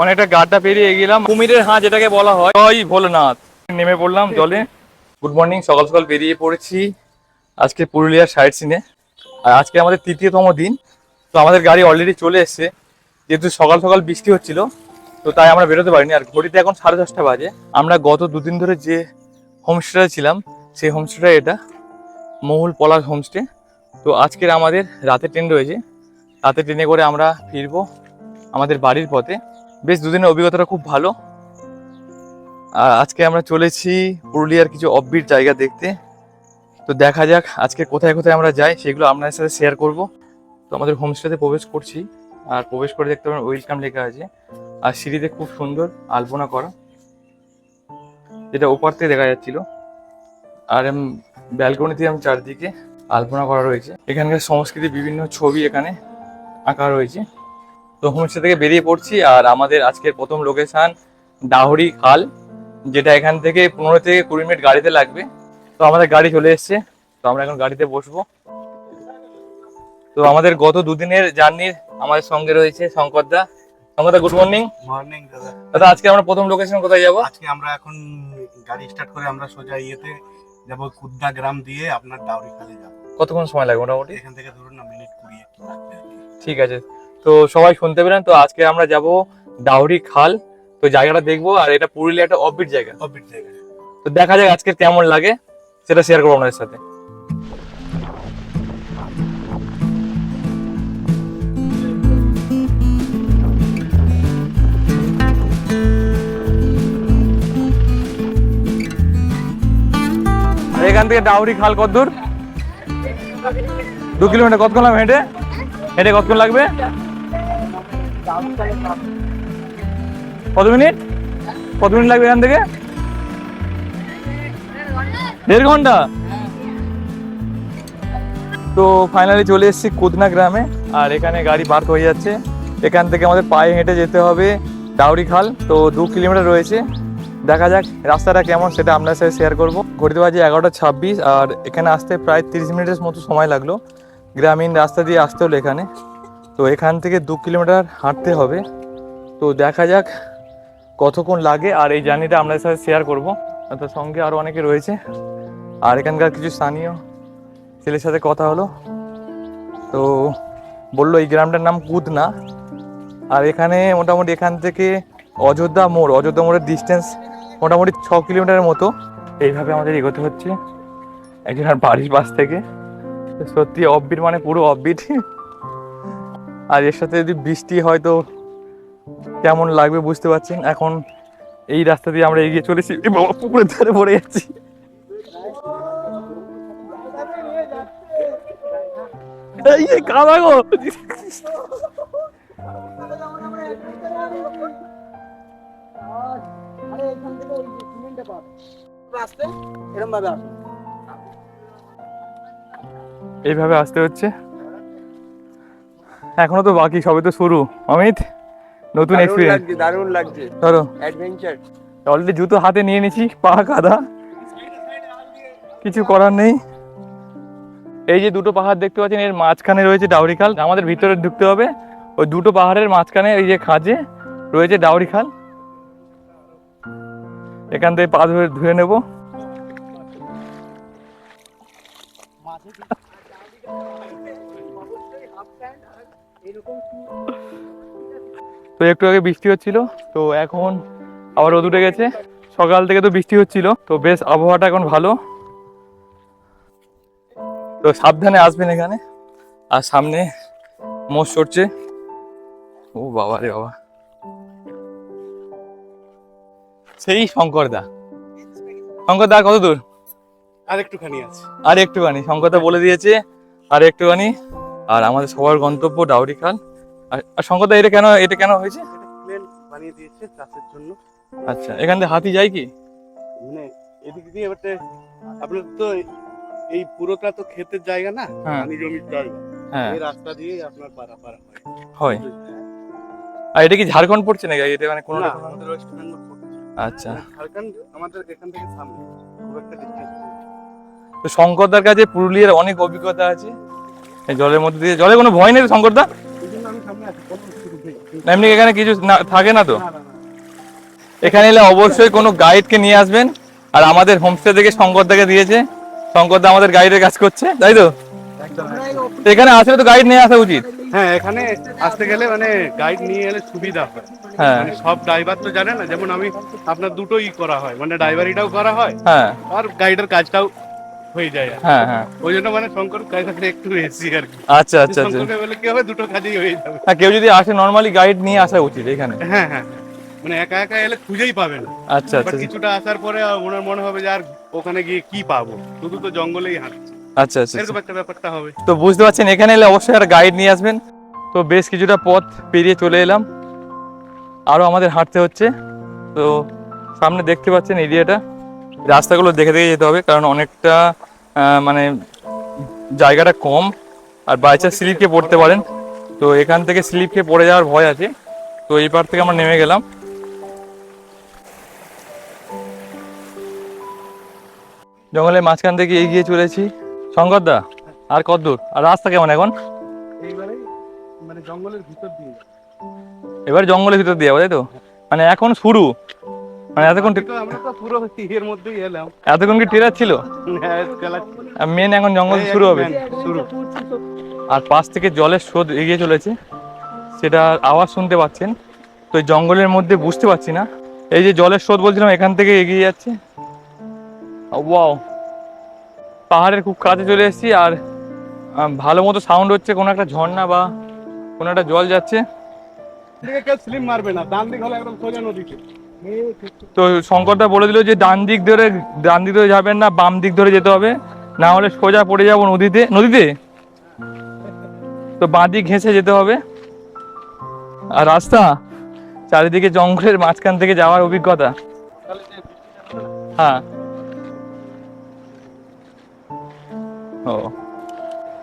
অনেকটা গাড্ডা পেরিয়ে গেলাম। কুমিরের হাঁ যেটাকে বলা হয় ওই ভোলেনাথ। নেমে পড়লাম জলে। গুড মর্নিং সকাল সকাল বেরিয়ে পড়েছি আজকে পুরুলিয়ার সাইড সিনে আর আজকে আমাদের তৃতীয়তম দিন। তো আমাদের গাড়ি অলরেডি চলে এসেছে। যেহেতু সকাল সকাল বৃষ্টি হচ্ছিল, তো তাই আমরা বেরোতে পারিনি। আর ঘড়িতে এখন সাড়ে দশটা বাজে। আমরা গত দুদিন ধরে যে হোমস্টেটা ছিলাম, সেই হোমস্টেটা এটা। মহুল পলাশ হোমস্টে তো আজকের আমাদের রাতে ট্রেন রয়েছে। রাতে ট্রেনে করে আমরা ফিরবো আমাদের বাড়ির পথে। বেশ দুদিনের অভিজ্ঞতাটা খুব ভালো। আর আজকে আমরা চলেছি পুরুলিয়ার কিছু অফবিট জায়গা দেখতে। তো দেখা যাক আজকে কোথায় কোথায় আমরা যাই, সেগুলো আপনাদের সাথে শেয়ার করব। তো আমাদের হোমস্টেতে প্রবেশ করছি। আর প্রবেশ করে দেখতে পাবেন ওয়েলকাম লেখা আছে। আর সিঁড়িতে খুব সুন্দর আলপনা করা, যেটা ওপার থেকে দেখা যাচ্ছিল। আর ব্যালকনিতে আমি চারদিকে আলপনা করা রয়েছে। এখানকার সংস্কৃতি বিভিন্ন ছবি এখানে আঁকা রয়েছে। তো হোমস্টে থেকে বেরিয়ে পড়ছি আর আমাদের আজকের প্রথম লোকেশন ডাহরি খাল যেটা এখান থেকে পনেরো থেকে কুড়ি মিনিট গাড়িতে লাগবে। তো আমাদের গাড়ি চলে এসছে। তো আমরা এখন গাড়িতে বসবো। তো আমাদের গত দুদিনের জার্নির আমাদের সঙ্গে রয়েছে শঙ্কর দা। শঙ্কর দা গুড মর্নিং মর্নিং দাদা। দাদা আজকে আমরা প্রথম লোকেশন কোথায় যাব? আজকে আমরা এখন গাড়ি স্টার্ট করে আমরা সোজা ইয়েতে যাব কুদ্দা গ্রাম দিয়ে আপনার ডাউরি খালে যাব। কতক্ষণ সময় লাগবে মোটামুটি? এখান থেকে ধরুন না মিনিট কুড়ি একটু লাগবে ঠিক আছে। তো সবাই শুনতে পেলেন তো আজকে আমরা যাব ডাউরি খাল। তো জায়গাটা দেখব আর এটা পুরুলিয়া একটা অফবিট জায়গা। অফবিট জায়গা। তো দেখা যাক আজকে কেমন লাগে সেটা শেয়ার করব আপনাদের সাথে। আর এখান থেকে ডাউরি খাল কত দূর? দু কিলোমিটার কতক্ষণ লাগবে হেঁটে? হেঁটে কতক্ষণ লাগবে? কত মিনিট? কত মিনিট লাগবে এখান থেকে? দেড় ঘণ্টা? তো ফাইনালি চলে এসেছি কুদনা গ্রামে, আর এখানে গাড়ি পার্ক হয়ে যাচ্ছে। এখান থেকে আমাদের পায়ে হেঁটে যেতে হবে ডাউরি খাল, তো দু কিলোমিটার রয়েছে। দেখা যাক রাস্তাটা কেমন, সেটা আপনার সাথে শেয়ার করব। ঘড়িতে বাজে এগারোটা ছাব্বিশ, আর এখানে আসতে প্রায় তিরিশ মিনিটের মতো সময় লাগল। গ্রামীণ রাস্তা দিয়ে আসতে হলো এখানে। তো এখান থেকে দু কিলোমিটার হাঁটতে হবে। তো দেখা যাক কতক্ষণ লাগে, আর এই জার্নিটা আপনাদের সাথে শেয়ার করব। তার সঙ্গে আরও অনেকে রয়েছে। আর এখানকার কিছু স্থানীয় ছেলের সাথে কথা হলো। তো বলল, এই গ্রামটার নাম কুদনা। আর এখানে মোটামুটি এখান থেকে অযোধ্যা মোড়, অযোধ্যা মোড়ের ডিস্টেন্স মোটামুটি ছ কিলোমিটারের মতো। এইভাবে আমাদের এগোতে হচ্ছে। একজনের বাড়ির পাশ থেকে। তো সত্যি অফবিট মানে পুরো অফবিট আর এর সাথে যদি বৃষ্টি হয় তো কেমন লাগবে বুঝতে পারছেন এখন এই রাস্তা দিয়ে আমরা এগিয়ে চলেছি বাবা পুকুরের ধারে পড়ে যাচ্ছি। কাদা গো। এইভাবে আসতে হচ্ছে। এখনও তো বাকি সবে তো শুরু। অমিত নতুন এক্সপিরিয়েন্স দারুণ লাগছে। ধরো। অ্যাডভেঞ্চার অলরেডি জুতো হাতে নিয়ে নিয়েছি পা কাদা। কিছু করার নেই। এই যে দুটো পাহাড় দেখতে পাচ্ছেন এর মাঝখানে রয়েছে ডাউরি খাল আমাদের ভিতরে ঢুকতে হবে। ওই দুটো পাহাড়ের মাঝখানে এই যে খাজে রয়েছে ডাউরি খাল এখান থেকে পা ধুয়ে ধুয়ে নেব। তো একটু আগে বৃষ্টি হচ্ছিল তো এখন আবার রোদ উঠে গেছে। সকাল থেকে তো বৃষ্টি হচ্ছিল তো বেশ আবহাওয়াটা এখন ভালো। তো সাবধানে আসবেন এখানে আর সামনে মোষ চড়ছে। ও বাবা রে বাবা। সেই শঙ্কর দা। শঙ্কর দা কত দূর? আর একটুখানি আছে। আর একটুখানি শঙ্কর দা বলে দিয়েছে আর একটুখানি। আর আমাদের সবার গন্তব্য ডাউরি খাল। আর- আর শঙ্কর দা এটা কেন এটা কেন হয়েছে? প্লেন বানিয়ে দিয়েছে চাষের জন্য। আচ্ছা এখান থেকে হাতি যায় কি? মানে এদিক দিয়ে এবারে আপনার তো এই পুরোটা তো ক্ষেতের জায়গা না হ্যাঁ। পানি জমির জায়গা। হ্যাঁ। এই রাস্তা দিয়ে আপনার পারাপার হয়। হয়। আর এটা কি ঝাড়খণ্ড পড়ছে নাকি? এটা মানে কোনো আমাদের ওয়েস্ট বেঙ্গল আচ্ছা। ঝাড়খণ্ড আমাদের এখান থেকে সামনে খুব একটা ডিস্টেন্স তো শঙ্করদার কাছে পুরুলিয়ার অনেক অভিজ্ঞতা আছে। এই জলের মধ্যে দিয়ে জলে কোনো ভয় নেই শঙ্করদা? এমনি এখানে কিছু থাকে না তো? এখানে এলে অবশ্যই কোনো গাইডকে নিয়ে আসবেন। আর আমাদের হোমস্টে থেকে শঙ্কর দাকে দিয়েছে। শঙ্কর দা আমাদের গাইডের কাজ করছে তাই তো? এখানে আসলে তো গাইড নিয়ে আসা উচিত। হ্যাঁ এখানে আসতে গেলে মানে গাইড নিয়ে এলে সুবিধা হয়। হ্যাঁ। মানে সব ড্রাইভার তো জানে না যেমন আমি আপনার দুটোই করা হয়। মানে ড্রাইভারিটাও করা হয় হ্যাঁ। আর গাইডের কাজটাও হয়ে যায়। হ্যাঁ হ্যাঁ। ওই জন্য মানে শঙ্কর কাছে একটু এসি আর কি। আচ্ছা আচ্ছা আচ্ছা। শঙ্করকে বলে কি হবে? দুটো কাজই হয়ে যাবে। হ্যাঁ কেউ যদি আসে নর্মালি গাইড নিয়ে আসা উচিত এখানে। হ্যাঁ হ্যাঁ মানে একা একা এলে খুঁজেই পাবে না। আচ্ছা আচ্ছা। কিছুটা আসার পরে ওনার মনে হবে যে আর ওখানে গিয়ে কি পাবো? শুধু তো জঙ্গলেই হাঁটছে। আচ্ছা আচ্ছা আচ্ছা। এরকম একটা ব্যাপারটা হবে। তো বুঝতে পারছেন এখানে এলে অবশ্যই একটা গাইড নিয়ে আসবেন। তো বেশ কিছুটা পথ পেরিয়ে চলে এলাম। আরও আমাদের হাঁটতে হচ্ছে। তো সামনে দেখতে পাচ্ছেন এরিয়াটা রাস্তাগুলো দেখে দেখে যেতে হবে কারণ অনেকটা মানে জায়গাটা কম। আর বাইচান্স স্লিপ খেয়ে পড়তে পারেন। তো এখান থেকে স্লিপ খেয়ে পড়ে যাওয়ার ভয় আছে। তো এই পার থেকে আমরা নেমে গেলাম। জঙ্গলের মাঝখান থেকে এগিয়ে চলেছি। শঙ্কর দা আর কত দূর আর রাস্তা কেমন এখন? এইবারে মানে জঙ্গলের ভিতর দিয়ে এবার জঙ্গলের ভিতর দিয়ে যাব, তাই তো? মানে এখন শুরু। এতক্ষণ মধ্যেই এলাম। এতক্ষণ কি ট্রেলার ছিল? হ্যাঁ মেন এখন জঙ্গল শুরু হবে। শুরু। আর পাশ থেকে জলের স্রোত এগিয়ে চলেছে। সেটা আওয়াজ শুনতে পাচ্ছেন। তো এই জঙ্গলের মধ্যে বুঝতে পারছি না। এই যে জলের স্রোত বলছিলাম এখান থেকে এগিয়ে যাচ্ছে। ওয়াও পাহাড়ের খুব কাছে চলে এসেছি আর ভালো মতো সাউন্ড হচ্ছে। কোনো একটা ঝর্ণা বা কোনো একটা জল যাচ্ছে। স্লিম মারবে না। ডান দিক হলে একদম সোজা নদীতে। তো শঙ্করদা বলে দিল যে ডান দিক ধরে, ডান দিক ধরে যাবেন না, বাম দিক ধরে যেতে হবে। না হলে সোজা পড়ে যাব নদীতে নদীতে? তো বাঁ দিক ঘেঁষে যেতে হবে। আর রাস্তা? চারিদিকে জঙ্গলের মাঝখান থেকে যাওয়ার অভিজ্ঞতা। হ্যাঁ। ও।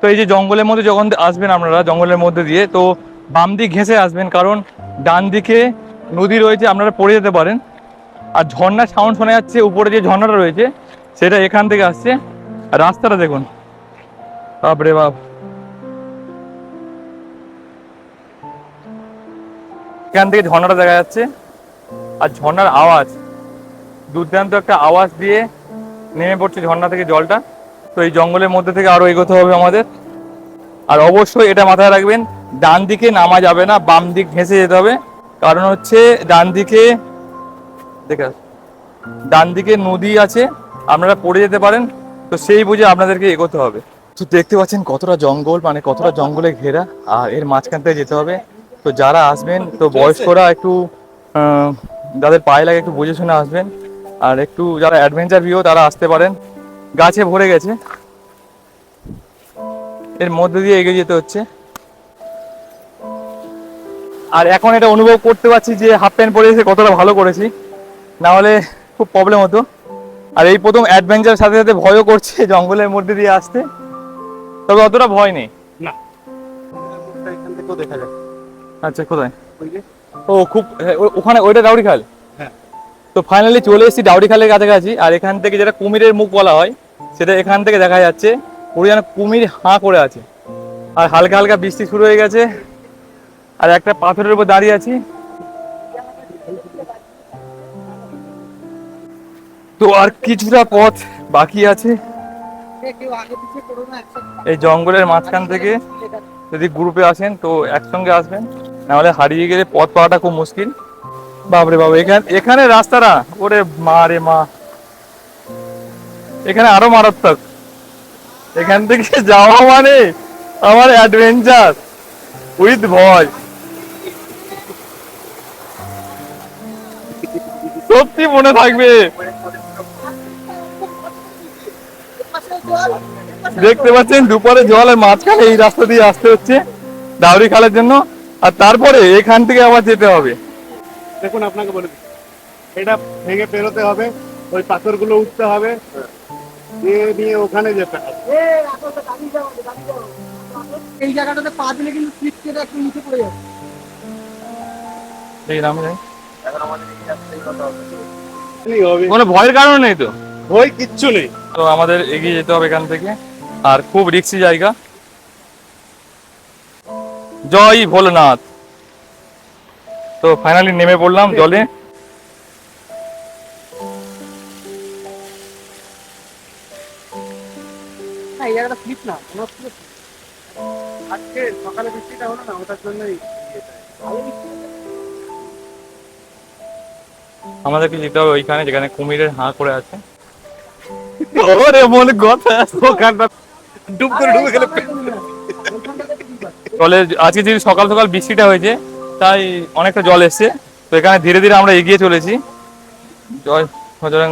তো এই যে জঙ্গলের মধ্যে যখন আসবেন আপনারা, জঙ্গলের মধ্যে দিয়ে, তো বাম দিক ঘেঁষে আসবেন, কারণ ডান দিকে নদী রয়েছে, আপনারা পড়ে যেতে পারেন। আর ঝর্ণার সাউন্ড শোনা যাচ্ছে, উপরে যে ঝর্ণাটা রয়েছে, সেটা এখান থেকে আসছে। আর রাস্তাটা দেখুন। বাপরে বাপ। এখান থেকে ঝর্ণাটা দেখা যাচ্ছে। আর ঝর্ণার আওয়াজ, দুর্দান্ত একটা আওয়াজ দিয়ে নেমে পড়ছে ঝর্ণা থেকে জলটা। তো এই জঙ্গলের মধ্যে থেকে আরও এগোতে হবে আমাদের। আর অবশ্যই এটা মাথায় রাখবেন ডান দিকে নামা যাবে না বাম দিক ঘেঁষে যেতে হবে। কারণ হচ্ছে ডান দিকে দেখে ডান দিকে নদী আছে আপনারা পড়ে যেতে পারেন তো সেই বুঝে আপনাদেরকে এগোতে হবে। তো দেখতে পাচ্ছেন কতটা জঙ্গল মানে কতটা জঙ্গলে ঘেরা আর এর মাঝখান থেকে যেতে হবে। তো যারা আসবেন তো বয়স্করা একটু যাদের পায়ে লাগে একটু বুঝে শুনে আসবেন। আর একটু যারা অ্যাডভেঞ্চার ভিও তারা আসতে পারেন। গাছে ভরে গেছে। এর মধ্যে দিয়ে এগিয়ে যেতে হচ্ছে। আর এখন এটা অনুভব করতে পারছি যে হাফ প্যান্ট পরে এসে কতটা ভালো করেছি। না হলে খুব প্রবলেম হতো। আর এই প্রথম অ্যাডভেঞ্চার সাথে সাথে ভয়ও করছে জঙ্গলের মধ্যে দিয়ে আসতে। তবে অতটা ভয় নেই। না। দেখা যায় আচ্ছা কোথায়? ও খুব হ্যাঁ, ওখানে ওইটা ডাউরি খাল? হ্যাঁ। তো ফাইনালি চলে এসেছি ডাউরি খালের কাছাকাছি। আর এখান থেকে যেটা কুমিরের মুখ বলা হয় সেটা এখান থেকে দেখা যাচ্ছে। পুরো যেন কুমির হাঁ করে আছে। আর হালকা হালকা বৃষ্টি শুরু হয়ে গেছে। আর একটা পাথরের উপর দাঁড়িয়ে আছি। তো আর কিছুটা পথ বাকি আছে। এই জঙ্গলের মাঝখান থেকে যদি গ্রুপে আসেন তো একসঙ্গে আসবেন। নাহলে হারিয়ে গেলে পথ পাওয়াটা খুব মুশকিল। বাপরে বাবা এখানে এখানে রাস্তাটা, ওরে মা রে মা। এখানে আরও মারাত্মক। এখান থেকে যাওয়া মানে আমার অ্যাডভেঞ্চার উইথ ভয় সত্যি মনে থাকবে। দেখতে পাচ্ছেন দুপুরে জলের মাঝখানে এই রাস্তা দিয়ে আসতে হচ্ছে ডাউরি খালের জন্য। আর তারপরে এখান থেকে আবার যেতে হবে। দেখুন আপনাকে বলে এটা ভেঙে পেরোতে হবে ওই পাথরগুলো উঠতে হবে। নিয়ে নিয়ে ওখানে যেতে হবে। এই জায়গাটাতে পা দিলে কিন্তু স্লিপ কেটে একটু নিচে পড়ে যাবে। এই রাম। হবে কোনো ভয়ের কারণ নেই তো? ওই কিচ্ছু নেই। তো আমাদের এগিয়ে যেতে হবে এখান থেকে। আর খুব রিক্সি জায়গা। জয় ভোলেনাথ। তো ফাইনালি নেমে পড়লাম জলে। এই জায়গাটা স্লিপ না কোনো slip না। আজকে সকালে বৃষ্টিটা হলো না ওটার জন্যই ভালো বৃষ্টি। আমাদেরকে যেতে হবে ওইখানে যেখানে কুমিরের হাঁ করে আছে। ওরে মনে কথা ওখানটা ডুব করে ডুবে গেলে। জলে আজকে সকাল সকাল বৃষ্টিটা হয়েছে তাই অনেকটা জল এসছে। তো এখানে ধীরে ধীরে আমরা এগিয়ে চলেছি। জয়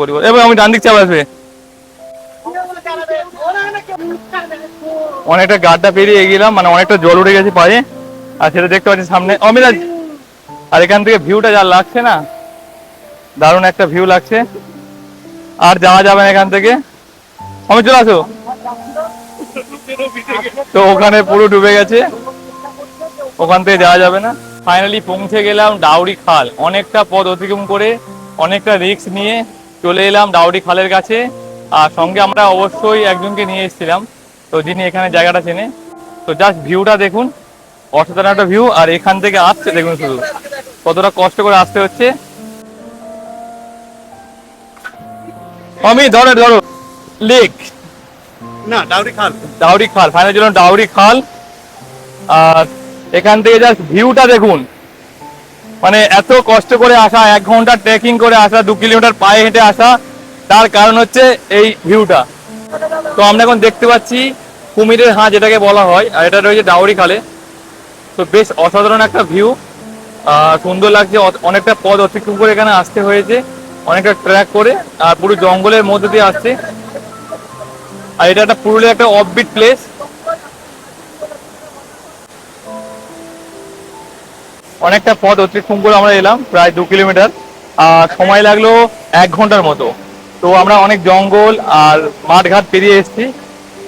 বলি এবার আমি ডান দিক চাপ আসবে। অনেকটা গাড্ডা পেরিয়ে এগিয়েলাম মানে অনেকটা জল উঠে গেছে পায়ে। আর সেটা দেখতে পাচ্ছি সামনে। অমিরাজ আর এখান থেকে ভিউটা যা লাগছে না দারুণ একটা ভিউ লাগছে। আর যাওয়া যাবে না এখান থেকে। আমি চলে আসো। তো ওখানে পুরো ডুবে গেছে। ওখান থেকে যাওয়া যাবে না। ফাইনালি পৌঁছে গেলাম ডাউরি খাল। অনেকটা পথ অতিক্রম করে অনেকটা রিস্ক নিয়ে চলে এলাম ডাউরি খালের কাছে। আর সঙ্গে আমরা অবশ্যই একজনকে নিয়ে এসেছিলাম। তো যিনি এখানে জায়গাটা চেনে। তো জাস্ট ভিউটা দেখুন। অসাধারণ একটা ভিউ আর এখান থেকে আসছে, দেখুন শুধু। কতটা কষ্ট করে আসতে হচ্ছে। আমি ধরো ধরো। লেক না ডাউরি খাল। ডাউরি খাল ফাইনাল ছিল ডাউরি খাল। আর এখান থেকে জাস্ট ভিউটা দেখুন। মানে এত কষ্ট করে আসা এক ঘণ্টা ট্রেকিং করে আসা দু কিলোমিটার পায়ে হেঁটে আসা তার কারণ হচ্ছে এই ভিউটা তো আমরা এখন দেখতে পাচ্ছি কুমিরের হাঁ যেটাকে বলা হয় আর এটা রয়েছে ডাউরি খালে। তো বেশ অসাধারণ একটা ভিউ সুন্দর লাগছে অনেকটা পথ অতিক্রম করে এখানে আসতে হয়েছে। অনেকটা ট্র্যাক করে, আর পুরো জঙ্গলের মধ্যে দিয়ে আসছে। আর এটা একটা পুরুলিয়া একটা অফবিট প্লেস অনেকটা পথ অতিক্রম করে আমরা এলাম, প্রায় দু কিলোমিটার। আর সময় লাগল এক ঘণ্টার মতো। তো আমরা অনেক জঙ্গল আর মাঠঘাট পেরিয়ে এসেছি।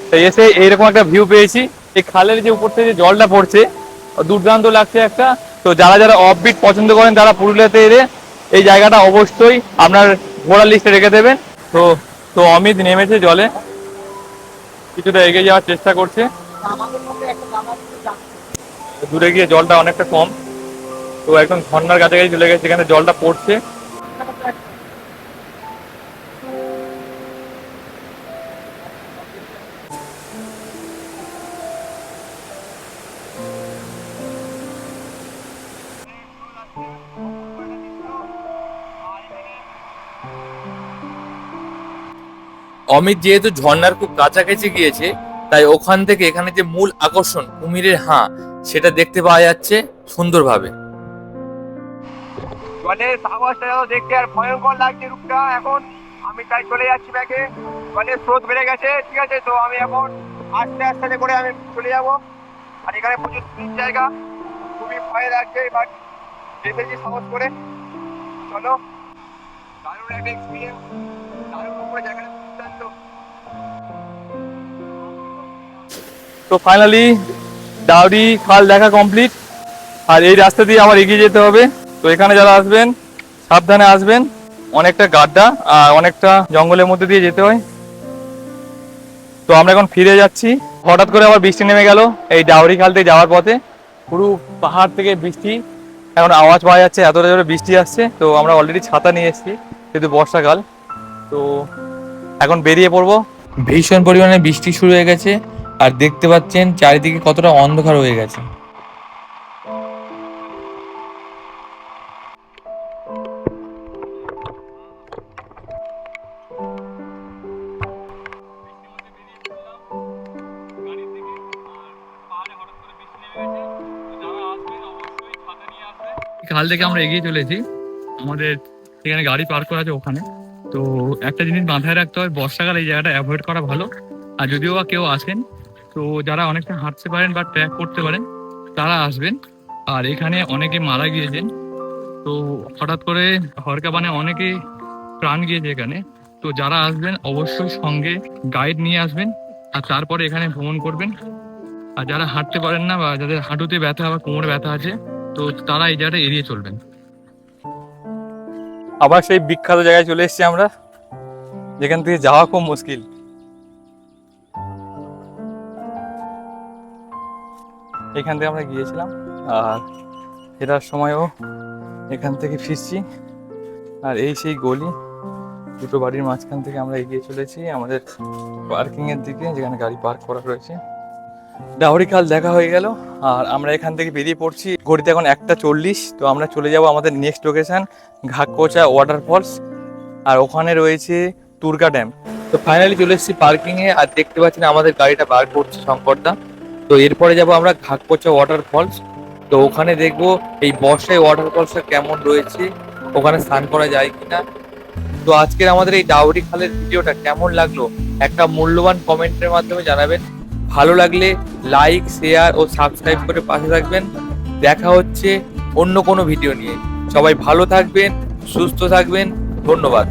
তো এসে এইরকম একটা ভিউ পেয়েছি। এই খালের যে উপর থেকে যে জলটা পড়ছে, দুর্দান্ত লাগছে একটা। তো যারা যারা অফবিট পছন্দ করেন, তারা পুরুলিয়াতে এলে এই জায়গাটা অবশ্যই আপনার ঘোড়ার লিস্টে রেখে দেবেন। তো তো অমিত নেমেছে জলে। কিছুটা এগিয়ে যাওয়ার চেষ্টা করছে। দূরে গিয়ে জলটা অনেকটা কম। তো একদম ঝর্নার কাছাকাছি চলে গেছে, সেখানে জলটা পড়ছে। অমিত যেহেতু ঝর্ণার খুব কাছাকাছি গিয়েছে, তাই ওখান থেকে এখানে যে মূল আকর্ষণ কুমিরের হাঁ, সেটা দেখতে পাওয়া যাচ্ছে সুন্দরভাবে। জলের সাহসটা দেখতে আর ভয়ঙ্কর লাগছে রূপটা এখন। আমি তাই চলে যাচ্ছি ব্যাগে। জলের স্রোত বেড়ে গেছে, ঠিক আছে, তো আমি এখন আস্তে আস্তে করে আমি চলে যাব। আর এখানে প্রচুর জায়গা। খুবই ভয় লাগছে বাট যেতেছি সাহস করে। চলো, দারুণ একটা এক্সপিরিয়েন্স দারুণ উপরে জায়গাটা তো ফাইনালি ডাউরি খাল দেখা কমপ্লিট আর এই রাস্তা দিয়ে আবার এগিয়ে যেতে হবে। তো এখানে যারা আসবেন, সাবধানে আসবেন, অনেকটা গাড্ডা আর অনেকটা জঙ্গলের মধ্যে দিয়ে যেতে হয়। তো আমরা এখন ফিরে যাচ্ছি। হঠাৎ করে আবার বৃষ্টি নেমে গেল এই ডাউরি খাল থেকে যাওয়ার পথে। পুরো পাহাড় থেকে বৃষ্টি, এখন আওয়াজ পাওয়া যাচ্ছে, এতটা জোরে বৃষ্টি আসছে। তো আমরা অলরেডি ছাতা নিয়ে এসেছি, যেহেতু বর্ষাকাল তো এখন বেরিয়ে পড়ব। ভীষণ পরিমাণে বৃষ্টি শুরু হয়ে গেছে। আর দেখতে পাচ্ছেন চারিদিকে কতটা অন্ধকার হয়ে গেছে। খাল থেকে আমরা এগিয়ে চলেছি আমাদের এখানে গাড়ি পার্ক করা আছে ওখানে। তো একটা জিনিস মাথায় রাখতে হয়, বর্ষাকালে এই জায়গাটা অ্যাভয়েড করা ভালো। আর যদিও বা কেউ আসেন তো যারা অনেকটা হাঁটতে পারেন বা ট্র্যাক করতে পারেন, তারা আসবেন। আর এখানে অনেকে মারা গিয়েছেন তো হঠাৎ করে হরকা মানে অনেকে প্রাণ গিয়েছে এখানে। তো যারা আসবেন, অবশ্যই সঙ্গে গাইড নিয়ে আসবেন আর তারপরে এখানে ভ্রমণ করবেন। আর যারা হাঁটতে পারেন না বা যাদের হাঁটুতে ব্যথা বা কোমরে ব্যথা আছে, তো তারা এই জায়গাটা এড়িয়ে চলবেন। আবার সেই বিখ্যাত জায়গায় চলে এসেছি আমরা। যেখান থেকে যাওয়া খুব মুশকিল। এখান থেকে আমরা গিয়েছিলাম। আর ফেরার সময়ও এখান থেকে ফিরছি। আর এই সেই গলি, দুটো বাড়ির মাঝখান থেকে আমরা এগিয়ে চলেছি। আমাদের পার্কিং এর দিকে, যেখানে গাড়ি পার্ক করা রয়েছে। ডাউরি কাল দেখা হয়ে গেল। আর আমরা এখান থেকে বেরিয়ে পড়ছি। ঘড়িতে এখন একটা চল্লিশ। তো আমরা চলে যাব আমাদের নেক্সট লোকেশন ঘাককোচা ওয়াটারফলস আর ওখানে রয়েছে তুর্কা ড্যাম তো ফাইনালি চলে এসেছি পার্কিং এ। আর দেখতে পাচ্ছেন আমাদের গাড়িটা বার করছে শঙ্করদা। তো এরপরে যাব আমরা ঘাককোচা ওয়াটারফলস তো ওখানে দেখব এই বর্ষায় ওয়াটারফলসটা কেমন রয়েছে, ওখানে স্নান করা যায় কিনা। তো আজকের আমাদের এই ডাউরি খালের ভিডিওটা কেমন লাগল, একটা মূল্যবান কমেন্টের মাধ্যমে জানাবেন। ভালো লাগলে লাইক শেয়ার ও সাবস্ক্রাইব করে পাশে থাকবেন। দেখা হচ্ছে অন্য কোনো ভিডিও নিয়ে। সবাই ভালো থাকবেন, সুস্থ থাকবেন, ধন্যবাদ।